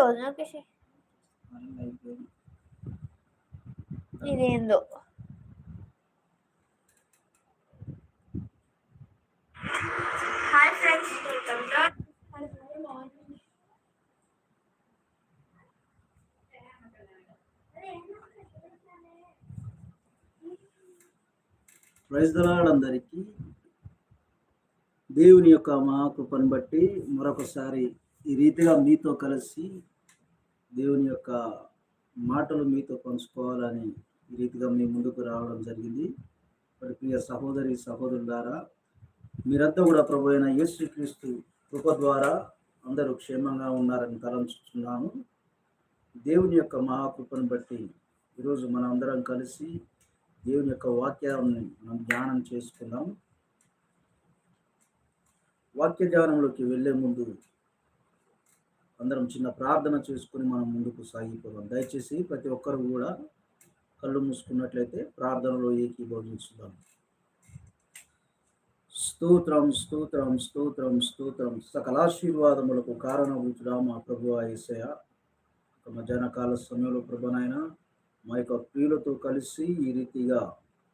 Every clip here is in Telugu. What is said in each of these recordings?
క్లోజ్ నొక్కేసి ఇదేందో. హాయ్ ఫ్రెండ్స్ వెల్కమ్ టు ప్రజలాడందరికీ దేవుని యొక్క మహాకృపను బట్టి మరొకసారి ఈ రీతిగా మీతో కలిసి దేవుని యొక్క మాటలు మీతో పంచుకోవాలని ఈ రీతిగా మీ ముందుకు రావడం జరిగింది. మరి ప్రియ సహోదరి సహోదరులారా మీరంతా కూడా ప్రభు అయిన యేసుక్రీస్తు కృప ద్వారా అందరూ క్షేమంగా ఉన్నారని తలంచుతున్నాను దేవుని యొక్క మహాకృపను బట్టి ఈరోజు మనం అందరం కలిసి దేవుని యొక్క వాక్యాన్ని మనం ధ్యానం చేసుకుందాం. వాక్య ధ్యానంలోకి వెళ్ళే ముందు అందరం చిన్న ప్రార్థన చేసుకుని మనం ముందుకు సాగిపోదాం. దయచేసి ప్రతి ఒక్కరు కూడా కళ్ళు మూసుకున్నట్లయితే ప్రార్థనలో ఏకీభవించుదాం. స్తోత్రం స్తోత్రం స్తోత్రం స్తోత్రం. సకలాశీర్వాదములకు కారణభూతుడా మా ప్రభు ఏసయ ఒక మధ్యాహ్న కాల సమయంలో ప్రభనైన మా యొక్క ప్రియులతో కలిసి ఈ రీతిగా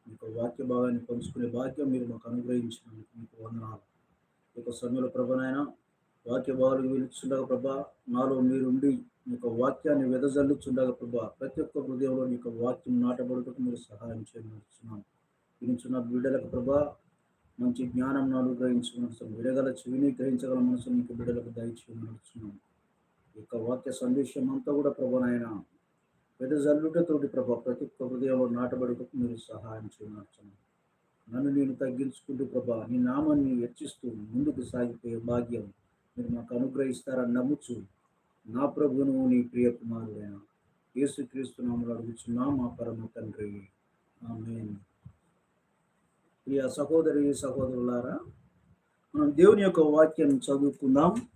మీకు వాక్య భాగాన్ని పంచుకునే భాగ్యం మీరు మాకు అనుగ్రహించినందుకు మీకు వందనాలు. ఈ యొక్క సమయంలో ప్రభనైనా వాక్య భాగాలు వెలుచుండగా ప్రభా నాలో మీరుండి మీ యొక్క వాక్యాన్ని వెదజల్లుచుండగా ప్రభా ప్రతి ఒక్క హృదయంలో మీ యొక్క వాక్యం నాటబడుటకు మీరు సహాయం చేయమని వినిచున్న బిడ్డలకు ప్రభా మంచి జ్ఞానం అనుగ్రహించు మనసు విడగల చెవిని గ్రహించగల మనసు మీకు బిడ్డలకు దయచేయమని ఈ యొక్క వాక్య సందేశం అంతా కూడా ప్రభానైనా వెదజల్లుటతోటి ప్రభా ప్రతి ఒక్క హృదయంలో నాటబడుటకు మీరు సహాయం చేయమని నన్ను నేను తగ్గించుకుంటూ ప్రభా నీ నామాన్ని హెచ్చిస్తూ ముందుకు సాగిపోయే భాగ్యం మీరు మాకు అనుగ్రహిస్తారని నమ్ముచు నా ప్రభును నీ ప్రియ కుమారుడైన యేసుక్రీస్తు నామలు అడుగుచున్నా మా పరమ తండ్రి. ఆమేన్. ప్రియ సహోదరి సహోదరులారా మనం దేవుని యొక్క వాక్యం చదువుకుందాం.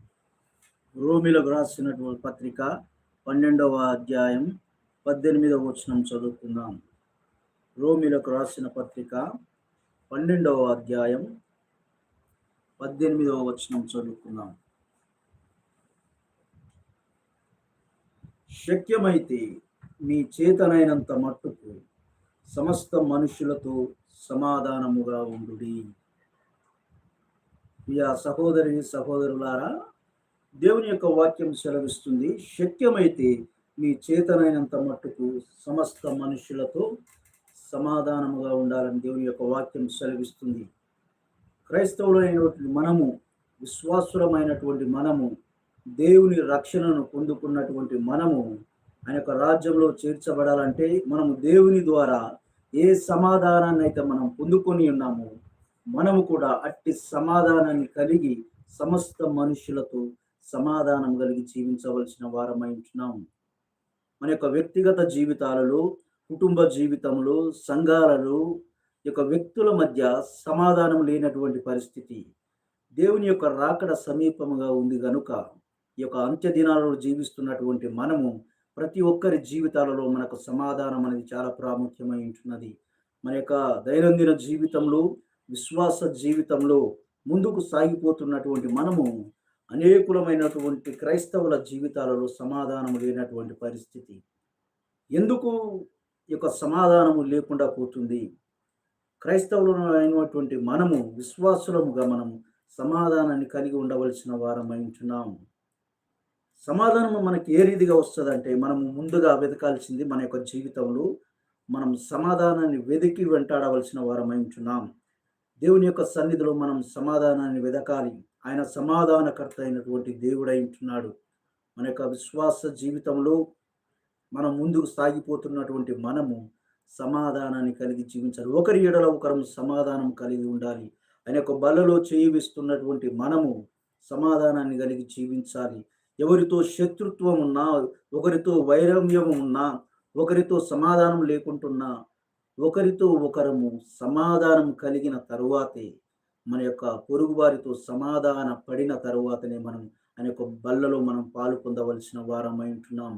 రోమిలకు రాసినటువంటి పత్రిక పన్నెండవ అధ్యాయం పద్దెనిమిదవ వచనం చదువుకుందాం. రోమిలకు రాసిన పత్రిక పన్నెండవ అధ్యాయం పద్దెనిమిదవ వచనం చదువుకుందాం. శక్యమైతే మీ చేతనైనంత మట్టుకు సమస్త మనుషులతో సమాధానముగా ఉండు ప్రియ సహోదరి సహోదరులారా దేవుని యొక్క వాక్యం సెలవిస్తుంది. శక్యమైతే మీ చేతనైనంత మట్టుకు సమస్త మనుషులతో సమాధానముగా ఉండాలని దేవుని యొక్క వాక్యం సెలవిస్తుంది. క్రైస్తవులైనటువంటి మనము విశ్వాసులమైనటువంటి మనము దేవుని రక్షణను పొందుకున్నటువంటి మనము ఆయన యొక్క రాజ్యంలో చేర్చబడాలంటే మనము దేవుని ద్వారా ఏ సమాధానాన్ని అయితే మనం పొందుకొని ఉన్నామో మనము కూడా అట్టి సమాధానాన్ని కలిగి సమస్త మనుషులతో సమాధానం కలిగి జీవించవలసిన వారమై ఉంటున్నాం. మన యొక్క వ్యక్తిగత జీవితాలలో కుటుంబ జీవితంలో సంఘాలలో యొక్క వ్యక్తుల మధ్య సమాధానం లేనటువంటి పరిస్థితి దేవుని యొక్క రాకడ సమీపముగా ఉంది కనుక ఈ యొక్క అంత్య దినాలలో జీవిస్తున్నటువంటి మనము ప్రతి ఒక్కరి జీవితాలలో మనకు సమాధానం అనేది చాలా ప్రాముఖ్యమై ఉంటున్నది. మన యొక్క దైనందిన జీవితంలో విశ్వాస జీవితంలో ముందుకు సాగిపోతున్నటువంటి మనము అనేకులమైనటువంటి క్రైస్తవుల జీవితాలలో సమాధానం లేనటువంటి పరిస్థితి. ఎందుకు ఈ యొక్క సమాధానము లేకుండా పోతుంది? క్రైస్తవులు అయినటువంటి మనము విశ్వాసులముగా మనము సమాధానాన్ని కలిగి ఉండవలసిన వారమై ఉంటున్నాము సమాధానం మనకి ఏ రీతిగా వస్తుందంటే మనము ముందుగా వెతకాల్సింది మన యొక్క జీవితంలో మనం సమాధానాన్ని వెతికి వెంటాడవలసిన వారమై ఉంటున్నాం. దేవుని యొక్క సన్నిధిలో మనం సమాధానాన్ని వెదకాలి ఆయన సమాధానకర్త అయినటువంటి దేవుడై ఉంటున్నాడు. మన యొక్క విశ్వాస జీవితంలో మనం ముందుకు సాగిపోతున్నటువంటి మనము సమాధానాన్ని కలిగి జీవించాలి. ఒకరి ఎడల ఒకరం సమాధానం కలిగి ఉండాలి. ఆయన యొక్క బలలో చేయిస్తున్నటువంటి మనము సమాధానాన్ని కలిగి జీవించాలి. ఎవరితో శత్రుత్వం ఉన్నా ఒకరితో వైరమ్యం ఉన్నా ఒకరితో సమాధానం లేకుంటున్నా ఒకరితో ఒకరము సమాధానం కలిగిన తరువాతే మన యొక్క పొరుగువారితో సమాధాన పడిన తరువాతనే మనం ఆయన యొక్క బల్లలో మనం పాలు పొందవలసిన వారమై ఉంటున్నాం.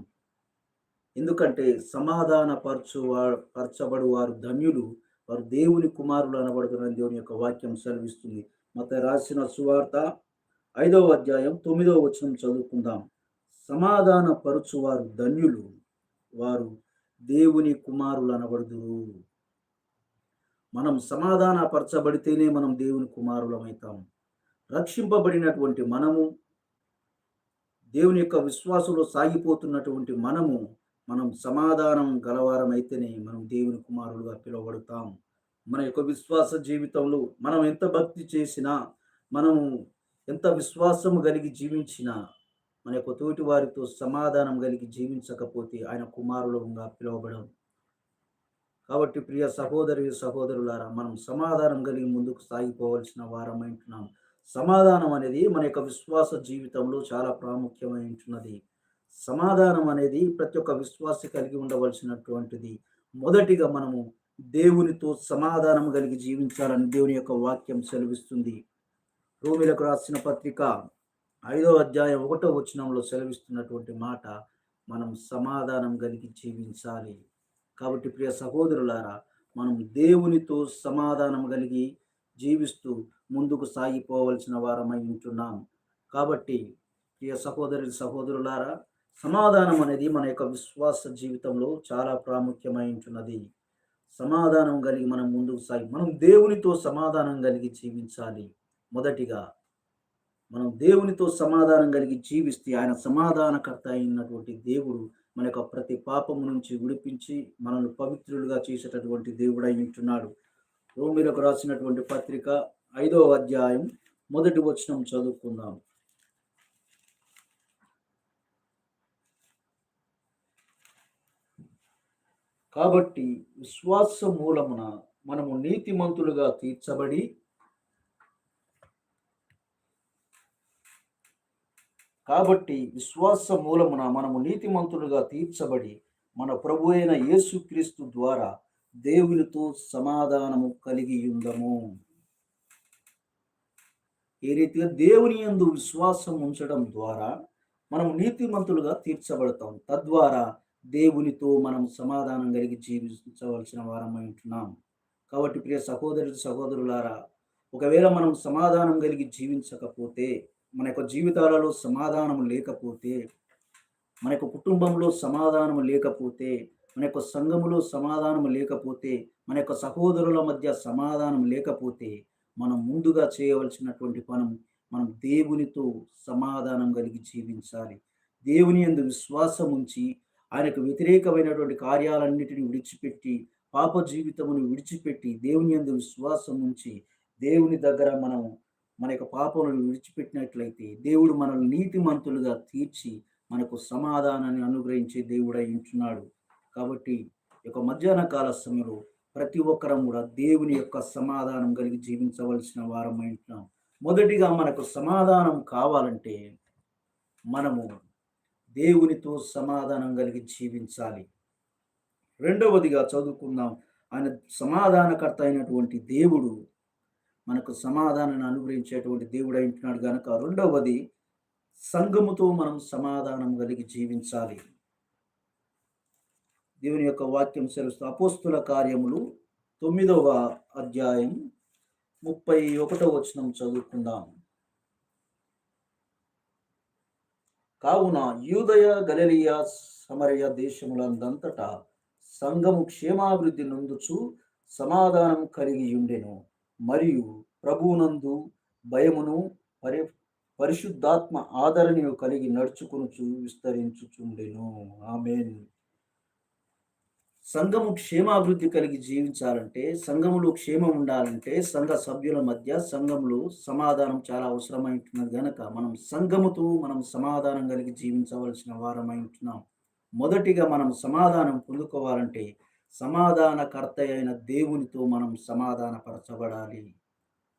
ఎందుకంటే సమాధాన పరచు పరచబడు వారు ధన్యులు వారు దేవుని కుమారులు అనబడుతున్న దేవుని యొక్క వాక్యం సెలవిస్తుంది. మత రాసిన సువార్త ఐదవ అధ్యాయం తొమ్మిదవ వచనం చదువుకుందాం. సమాధాన పరుచువారు ధన్యులు వారు దేవుని కుమారులు అనబడుదురు మనం సమాధానపరచబడితేనే మనం దేవుని కుమారులమవుతాం రక్షింపబడినటువంటి మనము దేవుని యొక్క విశ్వాసంలో సాగిపోతున్నటువంటి మనము మనం సమాధానం గలవారమైతేనే మనం దేవుని కుమారులుగా పిలువబడతాం. మన యొక్క విశ్వాస జీవితంలో మనం ఎంత భక్తి చేసినా మనము ఎంత విశ్వాసము కలిగి జీవించినా మన యొక్క తోటి వారితో సమాధానం కలిగి జీవించకపోతే ఆయన కుమారులుగా పిలువబడం కాబట్టి ప్రియ సహోదరి సహోదరులారా మనం సమాధానం కలిగి ముందుకు సాగిపోవలసిన వారమైంటున్నాం సమాధానం అనేది మన యొక్క విశ్వాస జీవితంలో చాలా ప్రాముఖ్యమైనది సమాధానం అనేది ప్రతి ఒక్క విశ్వాసి కలిగి ఉండవలసినటువంటిది. మొదటిగా మనము దేవునితో సమాధానం కలిగి జీవించాలని దేవుని యొక్క వాక్యం సెలవిస్తుంది. రోమిలకు రాసిన పత్రిక ఐదో అధ్యాయం ఒకటో వచనంలో సెలవిస్తున్నటువంటి మాట మనం సమాధానం కలిగి జీవించాలి. కాబట్టి ప్రియ సహోదరులారా మనం దేవునితో సమాధానం కలిగి జీవిస్తూ ముందుకు సాగిపోవలసిన వారమై ఉంటున్నాం. కాబట్టి ప్రియ సహోదరి సహోదరులారా సమాధానం అనేది మన యొక్క విశ్వాస జీవితంలో చాలా ప్రాముఖ్యమై ఉంటున్నది. సమాధానం కలిగి మనం ముందుకు సాగి మనం దేవునితో సమాధానం కలిగి జీవించాలి. మొదటిగా మనం దేవునితో సమాధానం కలిగి జీవిస్తే ఆయన సమాధానకర్త అయినటువంటి దేవుడు మన యొక్క ప్రతి పాపము నుంచి విడిపించి మనల్ని పవిత్రులుగా చేసేటటువంటి దేవుడు ఉంటున్నాడు. రోమిలకు రాసినటువంటి పత్రిక ఐదవ అధ్యాయం మొదటి వచనం చదువుకుందాం. కాబట్టి విశ్వాస మూలమున మనము నీతిమంతులుగా తీర్చబడి కాబట్టి విశ్వాస మూలమున మనము నీతిమంతులుగా తీర్చబడి మన ప్రభు అయిన యేసుక్రీస్తు ద్వారా దేవునితో సమాధానము కలిగి ఉందము. ఏ రీతిగా దేవుని ఎందు విశ్వాసం ఉంచడం ద్వారా మనం నీతిమంతులుగా తీర్చబడతాం. తద్వారా దేవునితో మనం సమాధానం కలిగి జీవించవలసిన వారమై ఉంటున్నాం. కాబట్టి ప్రియ సహోదరు సహోదరులారా ఒకవేళ మనం సమాధానం కలిగి జీవించకపోతే మన యొక్క జీవితాలలో సమాధానం లేకపోతే మన యొక్క కుటుంబంలో సమాధానం లేకపోతే మన యొక్క సంఘములో సమాధానం లేకపోతే మన యొక్క సహోదరుల మధ్య సమాధానం లేకపోతే మనం ముందుగా చేయవలసినటువంటి పనం మనం దేవునితో సమాధానం కలిగి జీవించాలి. దేవుని ఎందు విశ్వాసం ఉంచి ఆయనకు వ్యతిరేకమైనటువంటి కార్యాలన్నిటిని విడిచిపెట్టి పాప జీవితమును విడిచిపెట్టి దేవుని ఎందు విశ్వాసం ఉంచి దేవుని దగ్గర మనం మన యొక్క పాపములను విడిచిపెట్టినట్లయితే దేవుడు మనల్ని నీతిమంతులుగా తీర్చి మనకు సమాధానాన్ని అనుగ్రహించే దేవుడై ఉంటున్నాడు. కాబట్టి యొక్క మధ్యాహ్న కాల సమయంలో ప్రతి ఒక్కరం కూడా దేవుని యొక్క సమాధానం కలిగి జీవించవలసిన వారం ఉంటున్నాం. మొదటిగా మనకు సమాధానం కావాలంటే మనము దేవునితో సమాధానం కలిగి జీవించాలి. రెండవదిగా చదువుకుందాం. ఆయన సమాధానకర్త అయినటువంటి దేవుడు మనకు సమాధానాన్ని అనుగ్రహించేటువంటి దేవుడు అంటున్నాడు కనుక రెండవది సంఘముతో మనం సమాధానం కలిగి జీవించాలి. దేవుని యొక్క వాక్యం సెలవుస్తూ అపోస్తుల కార్యములు తొమ్మిదవ అధ్యాయం ముప్పై ఒకటో వచనం చదువుకుందాం. కావున యూదయ గలలియా సమరయ దేశములందంతటా సంఘము క్షేమాభివృద్ధి నొందుచు సమాధానం కలిగి ఉండెను. మరియు ప్రభువునందు భయమును పరి పరిశుద్ధాత్మ ఆదరణను కలిగి నడుచుకునుచు విస్తరించుచుండెను. ఆమెన్. సంఘము క్షేమాభివృద్ధి కలిగి జీవించాలంటే సంఘములో క్షేమం ఉండాలంటే సంఘ సభ్యుల మధ్య సంఘంలో సమాధానం చాలా అవసరమైంటున్నది కనుక మనం సంఘముతో మనం సమాధానం కలిగి జీవించవలసిన వారమై ఉంటున్నాం మొదటిగా మనం సమాధానం పొందుకోవాలంటే సమాధానకర్త అయిన దేవునితో మనం సమాధానపరచబడాలి.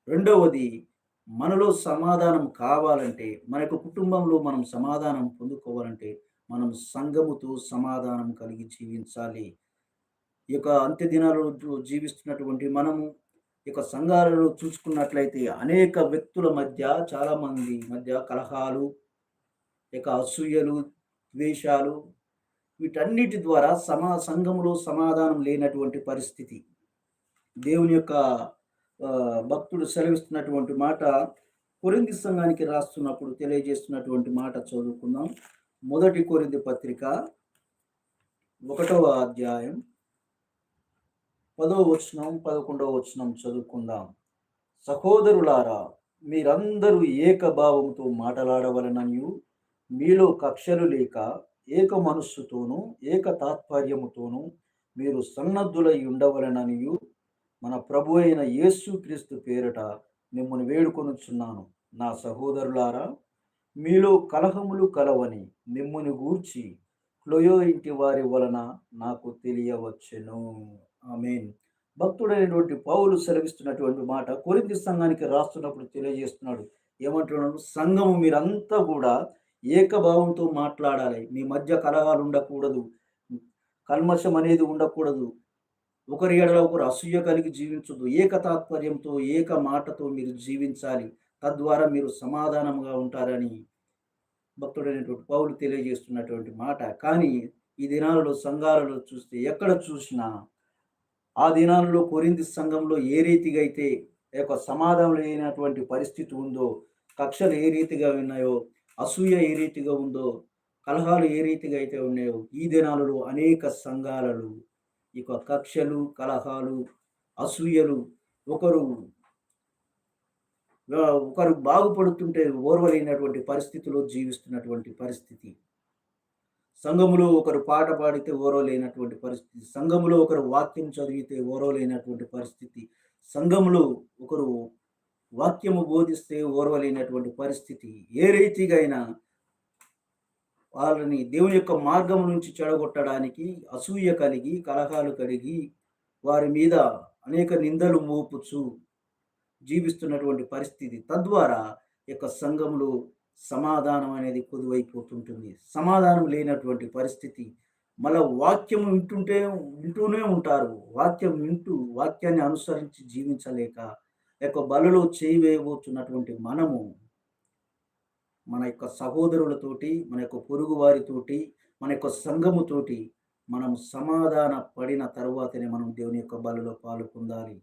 రెండవది మనలో సమాధానం కావాలంటే మన యొక్క కుటుంబంలో మనం సమాధానం పొందుకోవాలంటే మనం సంఘముతో సమాధానం కలిగి జీవించాలి. ఈ యొక్క అంత్య దినాలలో జీవిస్తున్నటువంటి మనము ఈ యొక్క సంఘాలలో చూసుకున్నట్లయితే అనేక వ్యక్తుల మధ్య చాలామంది మధ్య కలహాలు ఇక అసూయలు ద్వేషాలు వీటన్నిటి ద్వారా సమా సంఘములో సమాధానం లేనటువంటి పరిస్థితి. దేవుని యొక్క భక్తుడు సెలవిస్తున్నటువంటి మాట కొరింది సంఘానికి రాస్తున్నప్పుడు తెలియజేస్తున్నటువంటి మాట చదువుకుందాం. మొదటి కొరింది పత్రిక ఒకటవ అధ్యాయం పదవ వచనం పదకొండవ వచనం చదువుకుందాం. సహోదరులారా మీరందరూ ఏకభావంతో మాటలాడవలననియు మీలో కక్షలు లేక ఏక మనస్సుతోనూ ఏక తాత్పర్యముతోనూ మీరు సన్నద్ధులై ఉండవలననియు మన ప్రభు అయిన యేసు క్రీస్తు పేరట మిమ్మల్ని వేడుకొనుచున్నాను. నా సహోదరులారా మీలో కలహములు కలవని మిమ్ముని గూర్చి క్లోయో ఇంటి వారి వలన నాకు తెలియవచ్చెను. మీన్ భక్తుడైనటువంటి పౌలు సెలవిస్తున్నటువంటి మాట కొరింది సంఘానికి రాస్తున్నప్పుడు తెలియజేస్తున్నాడు. ఏమంటున్నాడు? సంఘము మీరంతా కూడా ఏకభావంతో మాట్లాడాలి. మీ మధ్య కలహాలు ఉండకూడదు. కల్మషం అనేది ఉండకూడదు. ఒకరి ఎడల ఒకరు అసూయ కలిగి జీవించదు ఏక తాత్పర్యంతో ఏక మాటతో మీరు జీవించాలి. తద్వారా మీరు సమాధానంగా ఉంటారని భక్తుడైనటువంటి పౌలు తెలియజేస్తున్నటువంటి మాట. కానీ ఈ దినాలలో సంఘాలలో చూస్తే ఎక్కడ చూసినా ఆ దినాలలో కొరింది సంఘంలో ఏ రీతిగా అయితే యొక్క సమాధానం లేనటువంటి పరిస్థితి ఉందో కక్షలు ఏ రీతిగా ఉన్నాయో అసూయ ఏ రీతిగా ఉందో కలహాలు ఏ రీతిగా అయితే ఉన్నాయో ఈ దినాలలో అనేక సంఘాలలో ఈ యొక్క కక్షలు కలహాలు అసూయలు ఒకరు ఒకరు బాగుపడుతుంటే ఓర్వలేనటువంటి పరిస్థితిలో జీవిస్తున్నటువంటి పరిస్థితి. సంఘములో ఒకరు పాట పాడితే ఓరవలేనటువంటి పరిస్థితి. సంఘములో ఒకరు వాక్యం చదివితే ఓరవలేనటువంటి పరిస్థితి. సంఘములో ఒకరు వాక్యము బోధిస్తే ఓర్వలేనటువంటి పరిస్థితి ఏ రీతిగా అయినా వాళ్ళని దేవుని యొక్క మార్గం నుంచి చెడగొట్టడానికి అసూయ కలిగి కలహాలు కలిగి వారి మీద అనేక నిందలు మోపుచు జీవిస్తున్నటువంటి పరిస్థితి తద్వారా యొక్క సంఘంలో సమాధానం అనేది కొదువైపోతుంటుంది. సమాధానం లేనటువంటి పరిస్థితి మళ్ళా వాక్యం వింటుంటే వింటూనే ఉంటారు. వాక్యం వింటూ వాక్యాన్ని అనుసరించి జీవించలేక యొక్క బలులు చేయి వేయబోతున్నటువంటి మనము మన యొక్క సహోదరులతోటి మన యొక్క పొరుగు వారితోటి మన యొక్క సంఘముతోటి మనం సమాధాన పడిన తరువాతనే మనం దేవుని యొక్క బలులో పాలు పొందాలి.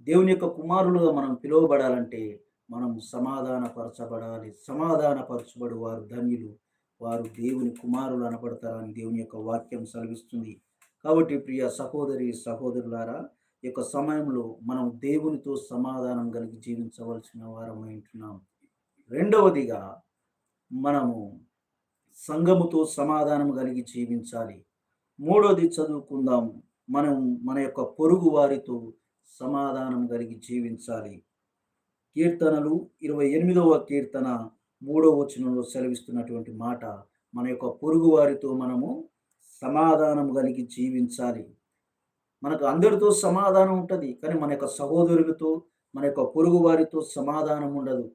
దేవుని యొక్క కుమారులుగా మనం పిలువబడాలంటే మనం సమాధానపరచబడాలి. సమాధానపరచబడు వారు ధన్యులు. వారు దేవుని కుమారులు అనబడతారని దేవుని యొక్క వాక్యం సెలవిస్తుంది. కాబట్టి ప్రియ సహోదరి సహోదరులారా యొక్క సమయంలో మనం దేవునితో సమాధానం కలిగి జీవించవలసిన వారమై ఉంటున్నాం రెండవదిగా మనము సంఘముతో సమాధానం కలిగి జీవించాలి. మూడవది చదువుకుందాం. మనం మన యొక్క పొరుగు వారితో సమాధానం కలిగి జీవించాలి. కీర్తనలు ఇరవై ఎనిమిదవ కీర్తన మూడవ వచనంలో సెలవిస్తున్నటువంటి మాట మన యొక్క పొరుగు వారితో మనము సమాధానం కలిగి జీవించాలి. మనకు అందరితో సమాధానం ఉంటుంది కానీ మన యొక్క సహోదరులతో మన యొక్క పొరుగు వారితో సమాధానం ఉండదు.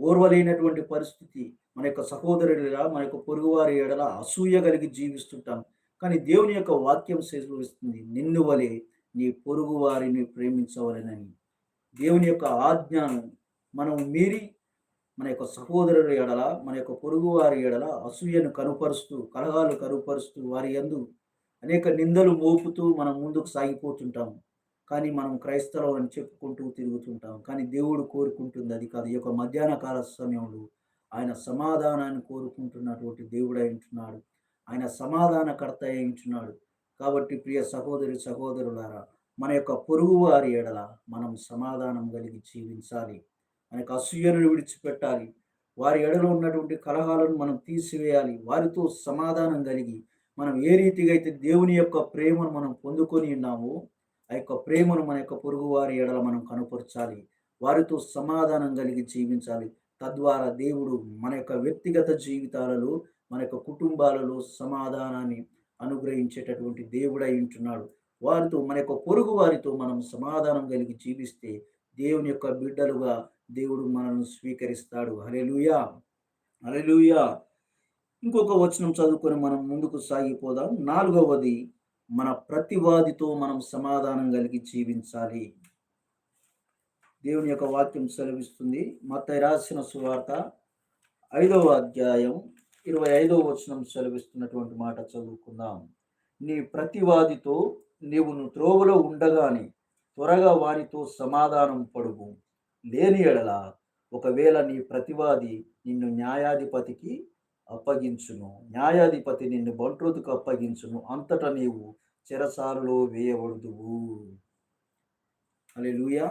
ఓర్వలేనటువంటి పరిస్థితి మన యొక్క సహోదరుల మన యొక్క పొరుగువారి ఎడల అసూయ కలిగి జీవిస్తుంటాం. కానీ దేవుని యొక్క వాక్యం సేవిస్తుంది నిన్ను వలె నీ పొరుగు వారిని ప్రేమించవలెనని. దేవుని యొక్క ఆజ్ఞను మనం మీరి మన యొక్క సహోదరుల ఎడల మన యొక్క పొరుగు వారి ఎడల అసూయను కనుపరుస్తూ కలహాలు కనుపరుస్తూ వారి యందు అనేక నిందలు మోపుతూ మనం ముందుకు సాగిపోతుంటాం కానీ మనం క్రైస్తవం అని చెప్పుకుంటూ తిరుగుతుంటాం కానీ దేవుడు కోరుకుంటుంది అది కాదు. ఈ యొక్క మధ్యాహ్న కాల సమయంలో ఆయన సమాధానాన్ని కోరుకుంటున్నటువంటి దేవుడు ఉంటున్నాడు. ఆయన సమాధానకర్త అయి ఉంటున్నాడు. కాబట్టి ప్రియ సహోదరి సహోదరులారా మన యొక్క పొరుగు వారి ఎడల మనం సమాధానం కలిగి జీవించాలి. మనకు అసూయను విడిచిపెట్టాలి. వారి ఎడలో ఉన్నటువంటి కలహాలను మనం తీసివేయాలి. వారితో సమాధానం కలిగి మనం ఏ రీతిగా అయితే దేవుని యొక్క ప్రేమను మనం పొందుకొని ఉన్నామో ఆ యొక్క ప్రేమను మన యొక్క పొరుగు వారి ఎడల మనం కనపరచాలి. వారితో సమాధానం కలిగి జీవించాలి. తద్వారా దేవుడు మన యొక్క వ్యక్తిగత జీవితాలలో మన యొక్క కుటుంబాలలో సమాధానాన్ని అనుగ్రహించేటటువంటి దేవుడై ఉంటున్నాడు. వారితో మన యొక్క పొరుగు వారితో మనం సమాధానం కలిగి జీవిస్తే దేవుని యొక్క బిడ్డలుగా దేవుడు మనల్ని స్వీకరిస్తాడు. హరే లూయా ఇంకొక వచనం చదువుకొని మనం ముందుకు సాగిపోదాం. నాలుగవది మన ప్రతివాదితో మనం సమాధానం కలిగి జీవించాలి. దేవుని యొక్క వాక్యం సెలవిస్తుంది. మత రాసిన సువార్త ఐదవ అధ్యాయం ఇరవై ఐదవ వచనం సెలవిస్తున్నటువంటి మాట చదువుకుందాం. నీ ప్రతివాదితో నీవు నువ్వు త్రోవలో ఉండగానే త్వరగా వారితో సమాధానం పడుము. లేని ఎడల ఒకవేళ నీ ప్రతివాది నిన్ను న్యాయాధిపతికి అప్పగించును. న్యాయాధిపతి నిన్ను బంట్రోతుకు అప్పగించును. అంతటా నీవు చెరసాలలో వేయబడుదువు. లూయా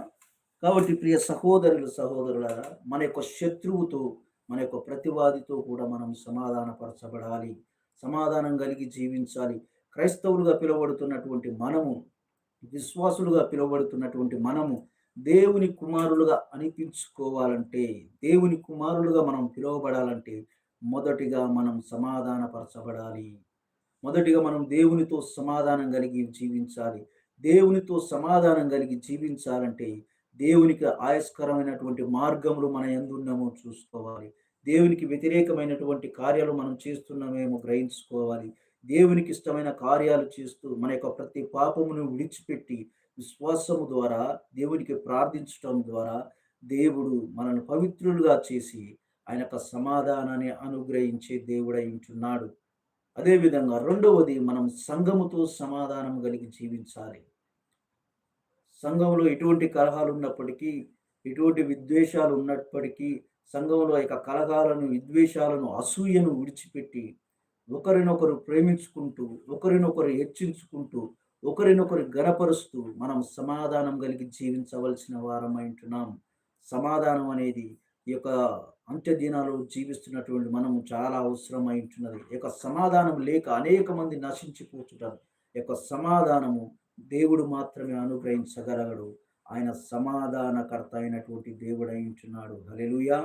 కాబట్టి ప్రియ సహోదరులు సహోదరులారా మన యొక్క శత్రువుతో మన యొక్క ప్రతివాదితో కూడా మనం సమాధానపరచబడాలి. సమాధానం కలిగి జీవించాలి. క్రైస్తవులుగా పిలువబడుతున్నటువంటి మనము విశ్వాసులుగా పిలువబడుతున్నటువంటి మనము దేవుని కుమారులుగా అనిపించుకోవాలంటే దేవుని కుమారులుగా మనం పిలువబడాలంటే మొదటిగా మనం సమాధానపరచబడాలి. మొదటిగా మనం దేవునితో సమాధానం కలిగి జీవించాలి. దేవునితో సమాధానం కలిగి జీవించాలంటే దేవునికి ఆయస్కరమైనటువంటి మార్గములు మన ఎందున్నామో చూసుకోవాలి. దేవునికి వ్యతిరేకమైనటువంటి కార్యాలు మనం చేస్తున్నామేమో గ్రహించుకోవాలి. దేవునికి ఇష్టమైన కార్యాలు చేస్తూ మన యొక్క ప్రతి పాపమును విడిచిపెట్టి విశ్వాసము ద్వారా దేవునికి ప్రార్థించడం ద్వారా దేవుడు మనల్ని పవిత్రులుగా చేసి ఆయన యొక్క సమాధానాన్ని అనుగ్రహించే దేవుడై ఉంటున్నాడు అదేవిధంగా రెండవది మనం సంఘముతో సమాధానం కలిగి జీవించాలి. సంఘంలో ఎటువంటి కలహాలు ఉన్నప్పటికీ ఎటువంటి విద్వేషాలు ఉన్నప్పటికీ సంఘంలో యొక్క కలహాలను విద్వేషాలను అసూయను విడిచిపెట్టి ఒకరినొకరు ప్రేమించుకుంటూ ఒకరినొకరు హెచ్చించుకుంటూ ఒకరినొకరు గనపరుస్తూ మనం సమాధానం కలిగి జీవించవలసిన వారమైంటున్నాం. సమాధానం అనేది ఈ యొక్క అంత్య దినాలు జీవిస్తున్నటువంటి మనము చాలా అవసరమై ఉంటున్నది. యొక్క సమాధానం లేక అనేక మంది నశించిపోతుంటారు యొక్క సమాధానము దేవుడు మాత్రమే అనుగ్రహించగలగడు ఆయన సమాధానకర్త అయినటువంటి దేవుడు ఉంటున్నాడు. హలెలుయా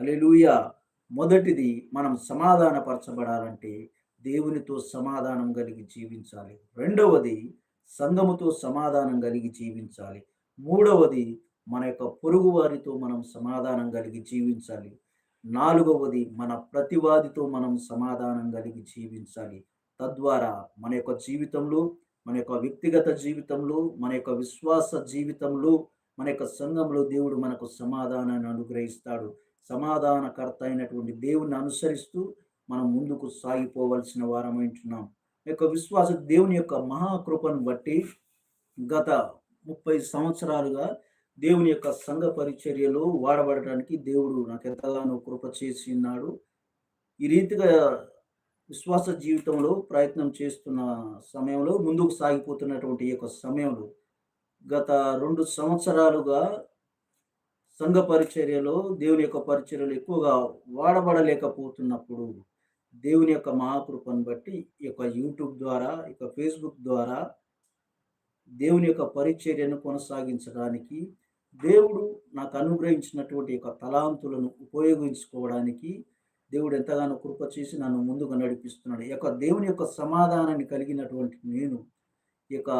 హలెలుయా మొదటిది మనం సమాధానపరచబడాలంటే దేవునితో సమాధానం కలిగి జీవించాలి. రెండవది సంఘముతో సమాధానం కలిగి జీవించాలి. మూడవది మన యొక్క పొరుగు వారితో మనం సమాధానం కలిగి జీవించాలి. నాలుగవది మన ప్రతివాదితో మనం సమాధానం కలిగి జీవించాలి. తద్వారా మన యొక్క జీవితంలో మన యొక్క వ్యక్తిగత జీవితంలో మన యొక్క విశ్వాస జీవితంలో మన యొక్క సంఘంలో దేవుడు మనకు సమాధానాన్ని అనుగ్రహిస్తాడు. సమాధానకర్త అయినటువంటి దేవుణ్ణి అనుసరిస్తూ మనం ముందుకు సాగిపోవలసిన వారమైంటున్నాం యొక్క విశ్వాస దేవుని యొక్క మహాకృపను బట్టి గత ముప్పై సంవత్సరాలుగా దేవుని యొక్క సంఘ పరిచర్యలో వాడబడటానికి దేవుడు నాకు ఎంతగానో కృప చేసి ఉన్నాడు. ఈ రీతిగా విశ్వాస జీవితంలో ప్రయత్నం చేస్తున్న సమయంలో ముందుకు సాగిపోతున్నటువంటి ఈ యొక్క సమయంలో గత రెండు సంవత్సరాలుగా సంఘ పరిచర్యలో దేవుని యొక్క పరిచర్యలు ఎక్కువగా వాడబడలేకపోతున్నప్పుడు దేవుని యొక్క మహాకృపను బట్టి ఈ యొక్క యూట్యూబ్ ద్వారా యొక్క ఫేస్బుక్ ద్వారా దేవుని యొక్క పరిచర్యను కొనసాగించడానికి దేవుడు నాకు అనుగ్రహించినటువంటి యొక్క తలాంతులను ఉపయోగించుకోవడానికి దేవుడు ఎంతగానో కృప చేసి నన్ను ముందుకు నడిపిస్తున్నాడు. ఈ యొక్క దేవుని యొక్క సమాధానాన్ని కలిగినటువంటి నేను ఈ యొక్క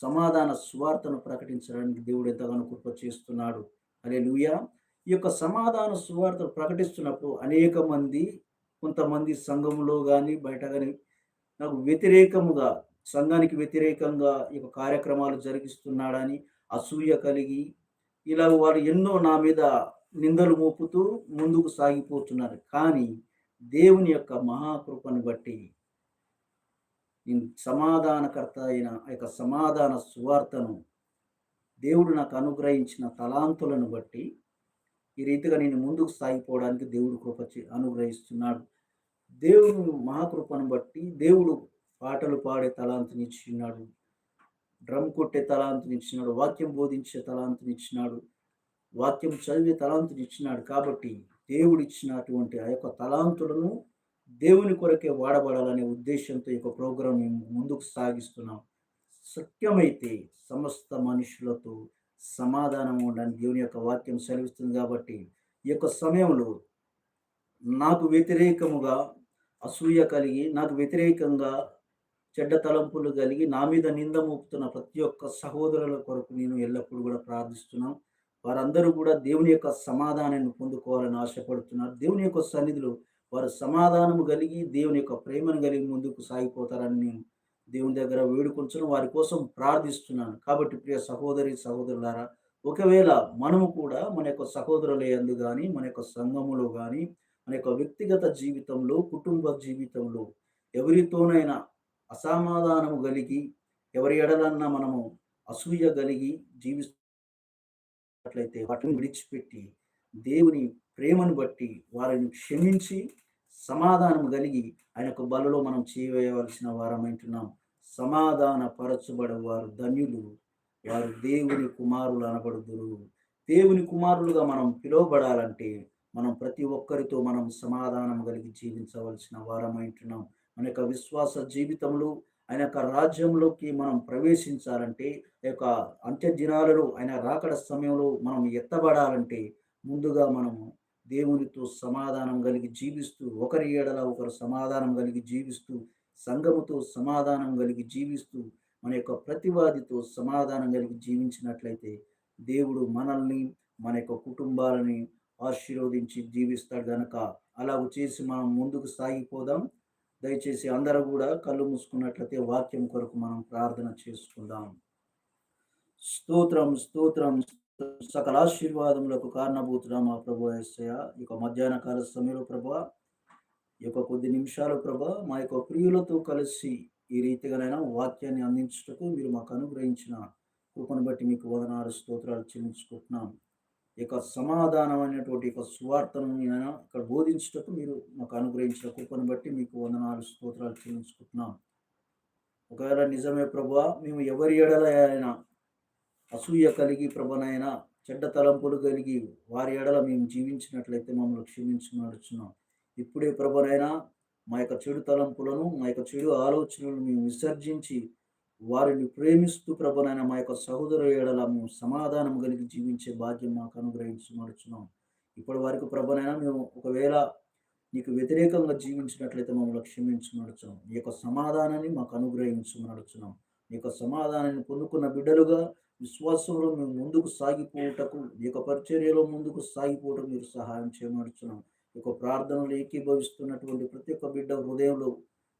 సమాధాన సువార్తను ప్రకటించడానికి దేవుడు ఎంతగానో కృప చేస్తున్నాడు. అదే ఈ యొక్క సమాధాన సువార్తను ప్రకటిస్తున్నప్పుడు అనేక మంది కొంతమంది సంఘంలో కానీ బయట కానీ నాకు వ్యతిరేకముగా సంఘానికి వ్యతిరేకంగా ఈ యొక్క కార్యక్రమాలు జరిగిస్తున్నాడని అసూయ కలిగి ఇలా వారు ఎన్నో నా మీద నిందలు మోపుతూ ముందుకు సాగిపోతున్నారు. కానీ దేవుని యొక్క మహాకృపను బట్టి నేను సమాధానకర్త అయిన ఆ యొక్క సమాధాన సువార్తను దేవుడు నాకు అనుగ్రహించిన తలాంతులను బట్టి ఈ రీతిగా నేను ముందుకు సాగిపోవడానికి దేవుడు కృప అనుగ్రహిస్తున్నాడు. దేవుడు మహాకృపను బట్టి దేవుడు పాటలు పాడే తలాంతునిచ్చినాడు డ్రమ్ కొట్టే తలాంతునిచ్చినాడు వాక్యం బోధించే తలాంతునిచ్చినాడు వాక్యం చదివే తలాంతునిచ్చినాడు కాబట్టి దేవుడిచ్చినటువంటి ఆ యొక్క తలాంతులను దేవుని కొరకే వాడబడాలనే ఉద్దేశంతో ఈ యొక్క ప్రోగ్రాం మేము ముందుకు సాగిస్తున్నాం. సత్యమైతే సమస్త మనుషులతో సమాధానం ఉండని దేవుని యొక్క వాక్యం సెలవిస్తుంది కాబట్టి ఈ యొక్క సమయంలో నాకు వ్యతిరేకముగా అసూయ కలిగి నాకు వ్యతిరేకంగా చెడ్డ తలంపులు కలిగి నా మీద నింద మోపుతున్న ప్రతి ఒక్క సహోదరుల కొరకు నేను ఎల్లప్పుడూ కూడా ప్రార్థిస్తున్నాను వారందరూ కూడా దేవుని యొక్క సమాధానాన్ని పొందుకోవాలని ఆశపడుతున్నారు. దేవుని యొక్క సన్నిధిలో వారు సమాధానము కలిగి దేవుని యొక్క ప్రేమను కలిగి ముందుకు సాగిపోతారని నేను దేవుని దగ్గర వేడుకొంచును. వారి కోసం ప్రార్థిస్తున్నాను. కాబట్టి ప్రియ సహోదరి సహోదరులారా ఒకవేళ మనము కూడా మన యొక్క సహోదరులందు కానీ మన యొక్క సంఘములో కానీ మన యొక్క వ్యక్తిగత జీవితంలో కుటుంబ జీవితంలో ఎవరితోనైనా అసమాధానము కలిగి ఎవరి ఎడలన్నా మనము అసూయ కలిగి జీవిస్తున్నట్లయితే వాటిని విడిచిపెట్టి దేవుని ప్రేమను బట్టి వారిని క్షమించి సమాధానం కలిగి ఆయన యొక్క బలలో మనం చేయవలసిన వారమంటున్నాం సమాధాన పరచబడే వారు ధన్యులు. వారు దేవుని కుమారులు అనబడుదురు. దేవుని కుమారులుగా మనం పిలువబడాలంటే మనం ప్రతి ఒక్కరితో మనం సమాధానం కలిగి జీవించవలసిన వారమంటున్నాం మన యొక్క విశ్వాస జీవితంలో ఆయన యొక్క రాజ్యంలోకి మనం ప్రవేశించాలంటే ఆ యొక్క అంత్య దినాలలో ఆయన రాకడ సమయంలో మనం ఎత్తబడాలంటే ముందుగా మనము దేవునితో సమాధానం కలిగి జీవిస్తూ ఒకరి ఏడల ఒకరు సమాధానం కలిగి జీవిస్తూ సంఘముతో సమాధానం కలిగి జీవిస్తూ మన యొక్క ప్రతివాదితో సమాధానం కలిగి జీవించినట్లయితే దేవుడు మనల్ని మన యొక్క కుటుంబాలని ఆశీర్వదించి జీవిస్తాడు గనక. అలాగ చేసి మనం ముందుకు సాగిపోదాం. దయచేసి అందరూ కూడా కళ్ళు మూసుకున్నట్లయితే వాక్యం కొరకు మనం ప్రార్థన చేసుకుందాం. స్తోత్రం స్తోత్రం సకల ఆశీర్వాదములకు కారణభూతుడా మా ప్రభు ఎస్సయ ఈ యొక్క మధ్యాహ్న కాల సమయంలో ప్రభా ఈ యొక్క కొద్ది నిమిషాలు ప్రభా మా యొక్క ప్రియులతో కలిసి ఈ రీతిగానైనా వాక్యాన్ని అందించుటకు మీరు మాకు అనుగ్రహించిన కృపను బట్టి మీకు వదనాలు స్తోత్రాలు చెల్లించుకుంటున్నాం. యొక్క సమాధానం అనేటువంటి యొక్క సువార్తను నేను ఇక్కడ బోధించుటకు మీరు మాకు అనుగ్రహించిన కృపను బట్టి మీకు వందనాలు స్తోత్రాలు చెల్లించుకుంటున్నాం. ఒకవేళ నిజమే ప్రభా మేము ఎవరి ఎడలైనా అసూయ కలిగి ప్రభనైనా చెడ్డ తలంపులు కలిగి వారి ఎడల మేము జీవించినట్లయితే మమ్మల్ని క్షమించి నడుచున్నాం. ఇప్పుడే ప్రభనైనా మా యొక్క చెడు తలంపులను మా యొక్క చెడు ఆలోచనలను మేము విసర్జించి వారిని ప్రేమిస్తూ ప్రభునైన మా యొక్క సహోదర ఏడల మేము సమాధానం కలిగి జీవించే భాగ్యం మాకు అనుగ్రహించి నడుచున్నాం ఇప్పటి వరకు ప్రభునైనా మేము ఒకవేళ నీకు వ్యతిరేకంగా జీవించినట్లయితే మమ్మల్ని క్షమించి నడుచున్నాం నీ యొక్క సమాధానాన్ని మాకు అనుగ్రహించి నడుచున్నాం నీ యొక్క సమాధానాన్ని పొందుకున్న బిడ్డలుగా విశ్వాసంలో మేము ముందుకు సాగిపోవటకు ఈ యొక్క పరిచర్యలో ముందుకు సాగిపోవటం మీరు సహాయం చేయమడుచున్నాం. ఈ యొక్క ప్రార్థనలు ఏకీభవిస్తున్నటువంటి ప్రతి ఒక్క బిడ్డ హృదయంలో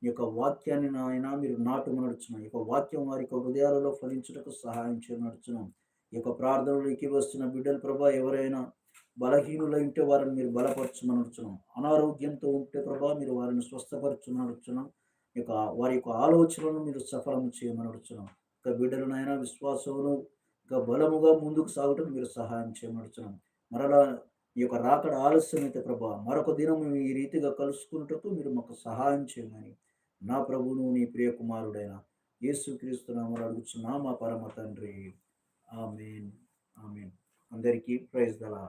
ఈ యొక్క వాక్యాన్ని నాయన మీరు నాటుమనడుచున్నాం ఈ యొక్క వాక్యం వారి యొక్క హృదయాలలో ఫలించుటకు సహాయం చేయమడుచున్నాం ఈ యొక్క ప్రార్థనలోకి వస్తున్న బిడ్డల ప్రభా ఎవరైనా బలహీనులు ఉంటే వారిని మీరు బలపరచమనడుచున్నాం అనారోగ్యంతో ఉంటే ప్రభా మీరు వారిని స్వస్థపరచమనడుచున్నాం యొక్క వారి యొక్క ఆలోచనలను మీరు సఫలం చేయమనడుచున్నాం ఇక బిడ్డలనైనా విశ్వాసమును ఇంకా బలముగా ముందుకు సాగటం మీరు సహాయం చేయమడుచున్నాం మరలా ఈ యొక్క రాకడ ఆలస్యమైతే ప్రభా మరొక దినం ఈ రీతిగా కలుసుకున్నటకు మీరు మాకు సహాయం చేయమని నా ప్రభువును నీ ప్రియ కుమారుడైన యేసుక్రీస్తు నామలు అడుగుచున్నా మా పరమ తండ్రి. ఆమెన్. ఆమెన్. అందరికీ ప్రైజ్ దలా